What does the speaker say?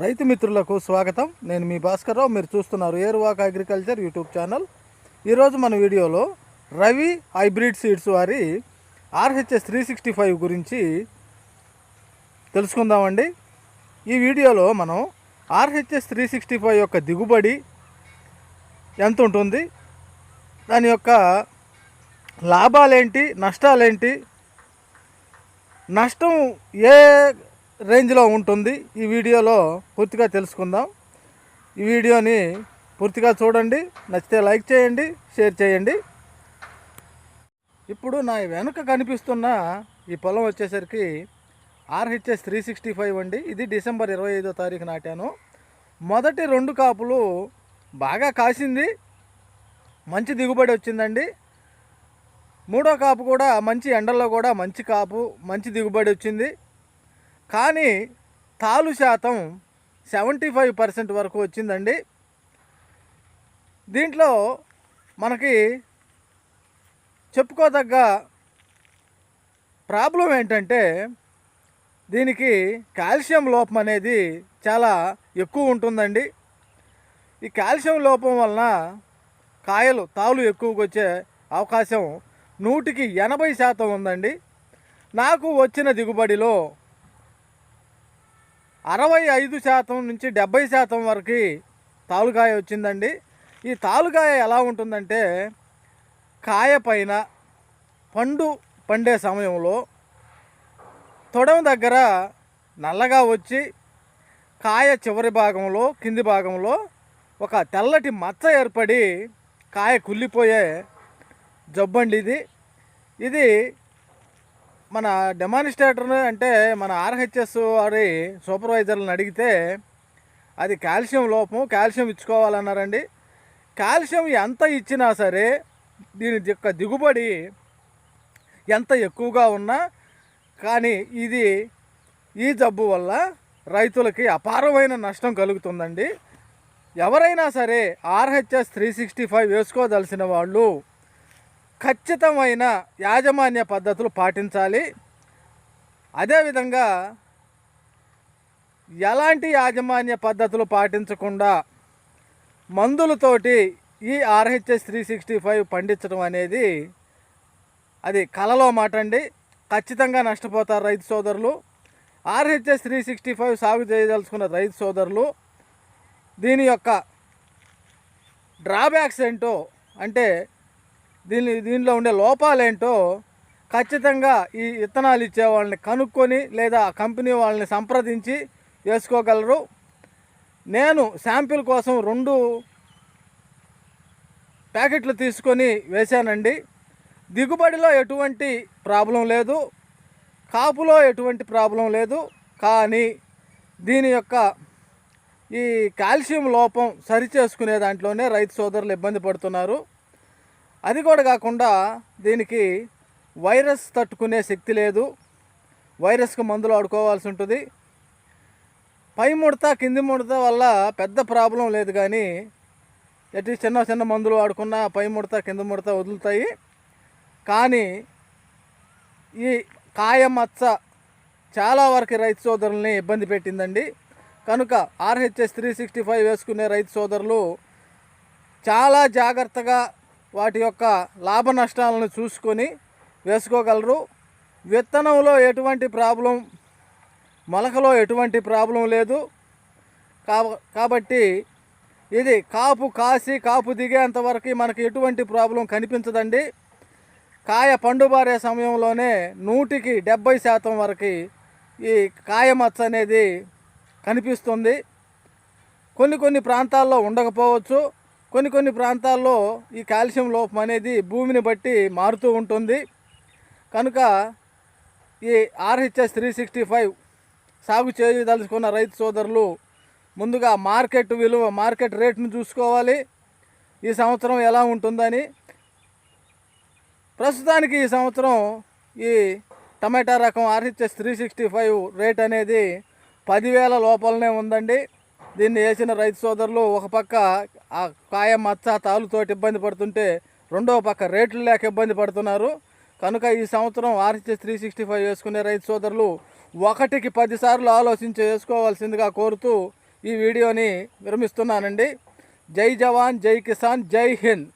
రైతు మిత్రులకు స్వాగతం. నేను మీ భాస్కర్రావు. మీరు చూస్తున్నారు ఏరువాక అగ్రికల్చర్ యూట్యూబ్ ఛానల్. ఈరోజు మన వీడియోలో రవి హైబ్రిడ్ సీడ్స్ వారి ఆర్హెచ్ఎస్ త్రీ సిక్స్టీ ఫైవ్ గురించి తెలుసుకుందామండి. ఈ వీడియోలో మనం ఆర్హెచ్ఎస్ త్రీ సిక్స్టీ ఫైవ్ యొక్క దిగుబడి ఎంత ఉంటుంది? దాని యొక్క లాభాలేంటి? నష్టాలేంటి? నష్టం ఏ రేంజ్లో ఉంటుంది. ఈ వీడియోలో పూర్తిగా తెలుసుకుందాం. ఈ వీడియోని పూర్తిగా చూడండి. నచ్చితే లైక్ చేయండి షేర్ చేయండి. ఇప్పుడు నా వెనుక కనిపిస్తున్న ఈ పొలం వచ్చేసరికి ఆర్హెచ్ఎస్ త్రీ సిక్స్టీ ఫైవ్ అండి. ఇది డిసెంబర్ ఇరవై ఐదో తారీఖు నాటాను. మొదటి రెండు కాపులు బాగా కాసింది. మంచి దిగుబడి వచ్చిందండి. మూడో కాపు కూడా మంచి ఎండల్లో కూడా మంచి కాపు మంచి దిగుబడి వచ్చింది. కానీ తాలు శాతం సెవెంటీ ఫైవ్ పర్సెంట్ వరకు వచ్చిందండి. దీంట్లో మనకి చెప్పుకోదగ్గ ప్రాబ్లం ఏంటంటే దీనికి కాల్షియం లోపం అనేది చాలా ఎక్కువ ఉంటుందండి. ఈ కాల్షియం లోపం వలన కాయలు తాలు ఎక్కువగా వచ్చే అవకాశం నూటికి ఎనభై శాతం ఉందండి. నాకు వచ్చిన దిగుబడిలో అరవై ఐదు శాతం నుంచి డెబ్బై శాతం వరకు తాలుకాయ వచ్చిందండి. ఈ తాలుకాయ ఎలా ఉంటుందంటే కాయ పైన పండు పండే సమయంలో తొడమ దగ్గర నల్లగా వచ్చి కాయ చివరి భాగంలో కింది భాగంలో ఒక తెల్లటి మచ్చ ఏర్పడి కాయ కుళ్ళిపోయే జబ్బండి ఇది. ఇది మన డెమానిస్ట్రేటర్ అంటే మన ఆర్హెచ్ఎస్ వారి సూపర్వైజర్లను అడిగితే అది కాల్షియం లోపం కాల్షియం ఇచ్చుకోవాలన్నారండి. కాల్షియం ఎంత ఇచ్చినా సరే దీని యొక్క దిగుబడి ఎంత ఎక్కువగా ఉన్నా కానీ ఇది ఈ జబ్బు వల్ల రైతులకి అపారమైన నష్టం కలుగుతుందండి. ఎవరైనా సరే ఆర్హెచ్ఎస్ త్రీ సిక్స్టీ ఫైవ్ వేసుకోదలసిన వాళ్ళు ఖచ్చితమైన యాజమాన్య పద్ధతులు పాటించాలి. అదేవిధంగా ఎలాంటి యాజమాన్య పద్ధతులు పాటించకుండా మందులతోటి ఈ ఆర్హెచ్ఎస్ త్రీ సిక్స్టీ ఫైవ్ పండించడం అనేది అది కలలో మాట అండి. ఖచ్చితంగా నష్టపోతారు రైతు సోదరులు. ఆర్హెచ్ఎస్ త్రీ సిక్స్టీ ఫైవ్ సాగు చేయదలుచుకున్న రైతు సోదరులు దీని యొక్క డ్రాబ్యాక్స్ ఏంటో అంటే దీని దీనిలో ఉండే లోపాలేంటో ఖచ్చితంగా ఈ విత్తనాలు ఇచ్చే వాళ్ళని కనుక్కొని లేదా కంపెనీ వాళ్ళని సంప్రదించి వేసుకోగలరు. నేను శాంపిల్ కోసం రెండు ప్యాకెట్లు తీసుకొని వేశానండి. దిగుబడిలో ఎటువంటి ప్రాబ్లం లేదు. కాపులో ఎటువంటి ప్రాబ్లం లేదు. కానీ దీని యొక్క ఈ కాల్షియం లోపం సరిచేసుకునే దాంట్లోనే రైతు సోదరులు ఇబ్బంది పడుతున్నారు. అది కూడా కాకుండా దీనికి వైరస్ తట్టుకునే శక్తి లేదు. వైరస్కి మందులు ఆడుకోవాల్సి ఉంటుంది. పై ముడత కింది ముడత వల్ల పెద్ద ప్రాబ్లం లేదు కానీ ఎటు చిన్న చిన్న మందులు వాడుకున్న పై ముడత కింద ముడత వదులుతాయి. కానీ ఈ కాయ మచ్చ చాలా వరకు రైతు సోదరుల్ని ఇబ్బంది పెట్టిందండి. కనుక ఆర్హెచ్ఎస్ త్రీ సిక్స్టీ ఫైవ్ వేసుకునే రైతు సోదరులు చాలా జాగ్రత్తగా వాటి యొక్క లాభ నష్టాలను చూసుకొని వేసుకోగలరు. విత్తనంలో ఎటువంటి ప్రాబ్లం మొలకలో ఎటువంటి ప్రాబ్లం లేదు. కాబ- కాబట్టి ఇది కాపు కాసి కాపు దిగేంత వరకు మనకి ఎటువంటి ప్రాబ్లం కనిపించదండి. కాయ పండుబారే సమయంలోనే నూటికి డెబ్బై శాతం వరకు ఈ కాయ మచ్చ అనేది కనిపిస్తుంది. కొన్ని కొన్ని ప్రాంతాల్లో ఉండకపోవచ్చు. కొన్ని కొన్ని ప్రాంతాల్లో ఈ కాల్షియం లోపం అనేది భూమిని బట్టి మారుతూ ఉంటుంది. కనుక ఈ ఆర్హెచ్ఎస్ త్రీ సిక్స్టీ ఫైవ్ సాగు చేయదలుచుకున్న రైతు సోదరులు ముందుగా మార్కెట్ విలువ మార్కెట్ రేట్ను చూసుకోవాలి. ఈ సంవత్సరం ఎలా ఉంటుందని. ప్రస్తుతానికి ఈ సంవత్సరం ఈ టమాటా రకం RHS three sixty five rate అనేది పదివేల లోపలనే ఉందండి. దీన్ని వేసిన రైతు సోదరులు ఒక పక్క ఆ కాయ మచ్చ తాలుతోటి ఇబ్బంది పడుతుంటే రెండవ పక్క రేట్లు లేక ఇబ్బంది పడుతున్నారు. కనుక ఈ సంవత్సరం ఆర్హెచ్ఎస్ త్రీ సిక్స్టీ ఫైవ్ వేసుకునే రైతు సోదరులు ఒకటికి పదిసార్లు ఆలోచించి వేసుకోవాల్సిందిగా కోరుతూ ఈ వీడియోని విరమిస్తున్నానండి. జై జవాన్ జై కిసాన్ జై హింద్.